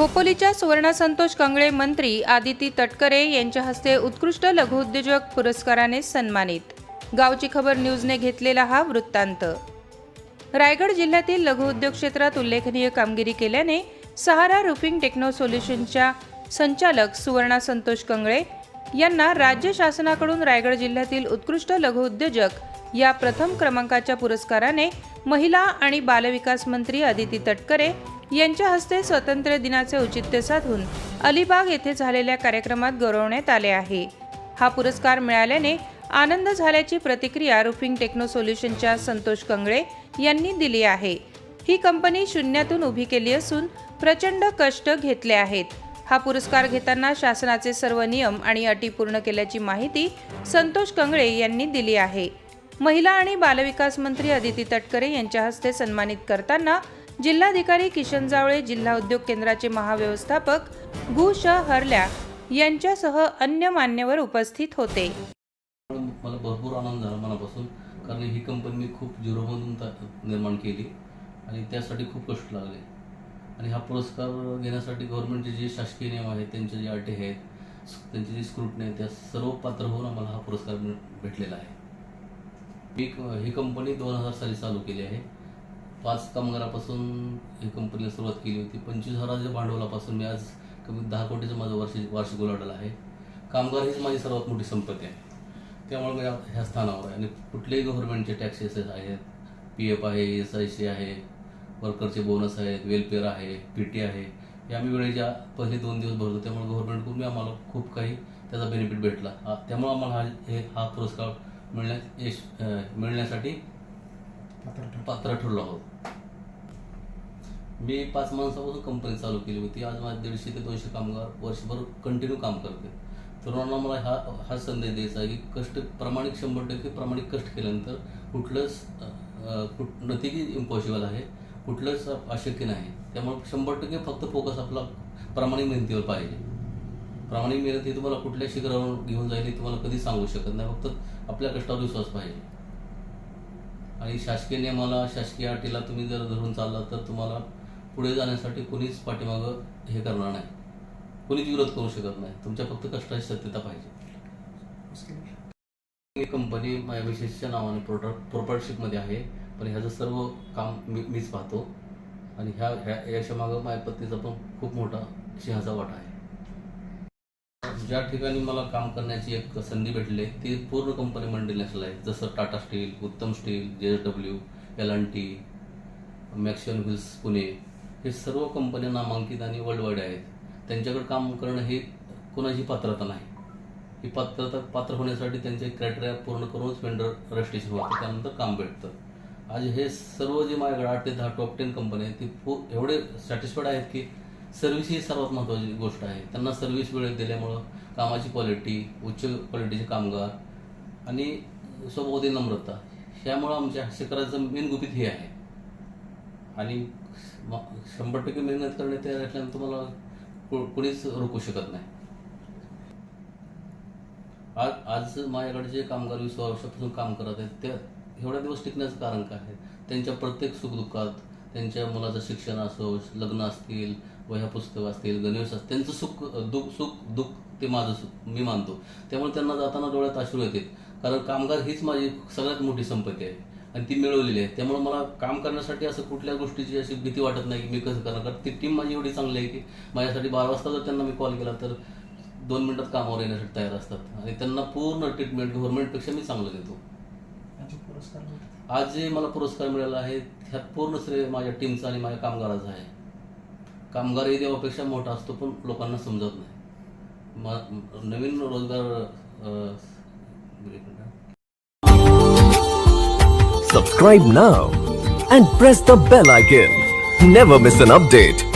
खोपोलीच्या सुवर्ण संतोष कंगळे मंत्री आदिती तटकरे यांच्या हस्ते उत्कृष्ट लघुउद्योजक पुरस्काराने सन्मानित. गावची खबर न्यूजने घेतलेला हा वृत्तांत. रायगड जिल्ह्यातील लघुउद्योग क्षेत्रात उल्लेखनीय कामगिरी केल्याने सहारा रुफिंग टेक्नो सोल्युशनच्या संचालक सुवर्णा संतोष कंगळे यांना राज्य शासनाकडून रायगड जिल्ह्यातील उत्कृष्ट लघुउद्योजक या प्रथम क्रमांकाच्या पुरस्काराने महिला आणि बालविकास मंत्री आदिती तटकरे यांच्या हस्ते स्वातंत्र्य दिनाचे औचित्य साधून अलिबाग येथे झालेल्या कार्यक्रमात गौरवण्यात आले आहे. हा पुरस्कार मिळाल्याने आनंद झाल्याची प्रतिक्रिया रुफिंग टेक्नो सोल्युशनच्या संतोष कंगळे यांनी दिली आहे. ही कंपनी शून्यातून उभी केली असून प्रचंड कष्ट घेतले आहेत. हा पुरस्कार घेताना शासनाचे सर्व नियम आणि अटी पूर्ण केल्याची माहिती संतोष कंगळे यांनी दिली आहे. महिला आणि बालविकास मंत्री अदिती तटकरे यांच्या हस्ते सन्मानित करताना जिल्हाधिकारी किशन जावळे जिल्हा उद्योग केंद्राचे महाव्यवस्थापक गु श हरल्या यांच्यासह अन्य मान्यवर उपस्थित होते. मला भरपूर आनंद झाला मनापासून कारण ही कंपनी मी खूप झिरोमधून निर्माण केली आणि त्यासाठी खूप कष्ट लागले. आणि हा पुरस्कार घेण्यासाठी गव्हर्नमेंटचे जे शासकीय नियम आहेत त्यांचे जे अटी आहेत त्यांची जी स्क्रुटनी आहे त्या सर्व पात्र होऊन आम्हाला हा पुरस्कार भेटलेला आहे. मी ही कंपनी दोन हजार साली चालू केली आहे. पाच कामगारापासून ही कंपनीला सुरुवात केली होती. पंचवीस हजाराच्या भांडवलापासून मी आज कमी दहा कोटीचं माझं वार्षिक वार्षिक उलाढाल आहे. कामगार हीच माझी सर्वात मोठी संपत्ती आहे. त्यामुळे मी ह्या स्थानावर आहे. आणि कुठलेही गव्हर्नमेंटचे टॅक्सेस आहेत. पी एफ आहे एस आय सी आहे वर्करचे बोनस आहेत वेलफेअर आहे पी टी आहे. हे आम्ही वेळेच्या पहिले दोन दिवस भरतो त्यामुळे गव्हर्नमेंटकडून आम्हाला खूप काही त्याचा बेनिफिट भेटला. त्यामुळे आम्हाला हा हे हा पुरस्कार मिळण्यास यश मिळण्यासाठी पात्र ठरलो. आहोत. मी पाच माणसापासून कंपनी चालू केली होती. आज माझे दीडशे ते दोनशे कामगार वर्षभर कंटिन्यू काम करते. तरुणांना मला हा हा संदेश द्यायचा की कष्ट प्रामाणिक शंभर टक्के प्रामाणिक कष्ट केल्यानंतर कुठलंच कुठ अ, कुठ नक्की इम्पॉसिबल आहे. कुठलंच अशक्य नाही. त्यामुळे शंभर टक्के फक्त फोकस आपला प्रामाणिक मेहनतीवर पाहिजे. प्रामाणिक मेहनत ही तुम्हाला कुठल्या शिखरावर घेऊन जाईल हे तुम्हाला कधी सांगू शकत नाही. फक्त आपल्या कष्टावर विश्वास पाहिजे. आणि शासकीय नियमाला शासकीय अटीला तुम्ही जर धरून चालला तर तुम्हाला पुढे जाण्यासाठी कोणीच पाठीमागं हे करणार नाही. कोणीच विरोध करू शकत नाही. तुमच्या फक्त कष्टाची सत्यता पाहिजे. कंपनी माझ्या विशेषच्या नावाने प्रोडक्ट प्रोपर्टशिपमध्ये आहे. पण ह्याचं सर्व काम मी मीच पाहतो. आणि ह्या ह्या याच्या मागं माझ्या पत्नीचा पण खूप मोठा सिंहाचा वाटा आहे. ज्या ठिकाणी मला काम करण्याची एक संधी भेटली आहे, ती पूर्ण कंपनी मल्टीनॅशनल आहे जसं Tata steel Uttam steel J S W L and T मॅक्शन wheels Pune हे सर्व कंपन्या नामांकित आणि वर्ल्ड वाईड आहेत. त्यांच्याकडे काम करणं हे कोणाची पात्रता नाही. ही पात्रता पात्र होण्यासाठी त्यांचे क्रायटेरिया पूर्ण करूनच वेंडर रजिस्ट्रेशन होतं. त्यानंतर काम भेटतं. आज हे सर्व जे माझ्याकडे आठ ते दहा टॉप टेन कंपन्या आहेत ती एवढे सॅटिस्फाईड आहेत की सर्व्हिस ही सर्वात महत्त्वाची गोष्ट आहे. त्यांना सर्व्हिस वेळेत दिल्यामुळं कामाची क्वालिटी उच्च क्वालिटीचे कामगार आणि स्वभावती नम्रता ह्यामुळं आमच्या शिखराचं मेन गुपित हे आहे. आणि शंभर टक्के मेहनत करणे तयार असल्यानं तुम्हाला कोणीच रोखू शकत नाही. आज आज माझ्याकडे जे कामगार वीस वर्षापासून काम करत आहेत त्या एवढ्या दिवस टिकण्याचं कारण काय आहे? त्यांच्या प्रत्येक सुखदुःखात त्यांच्या मुलाचं शिक्षण असो लग्न असतील वह्या पुस्तकं असतील गणेश असतील त्यांचं सुख दुःख सुख दुःख ते माझं सुख मी मानतो. त्यामुळे त्यांना जाताना डोळ्यात अश्रू येतात. कारण कामगार हीच माझी सगळ्यात मोठी संपत्ती आहे. आणि ती मिळवलेली आहे. त्यामुळे मला काम करण्यासाठी असं कुठल्या गोष्टीची अशी भीती वाटत नाही की मी कसं करणार. कारण ती टीम माझी एवढी चांगली आहे की माझ्यासाठी बारा वाजता जर त्यांना मी कॉल केला तर दोन मिनिटात कामावर येण्यासाठी तयार असतात. आणि त्यांना पूर्ण ट्रीटमेंट गव्हर्नमेंटपेक्षा मी चांगलं देतो. आज जे मला पुरस्कार मिळाला आहे ह्यात पूर्ण श्रेय माझ्या टीमचा आणि माझ्या कामगाराचा आहे कामगार हे देवापेक्षा मोठा असतो पण लोकांना समजत नाही नवीन रोजगार अं, एक minute. Subscribe now and press the bell icon. Never miss an update.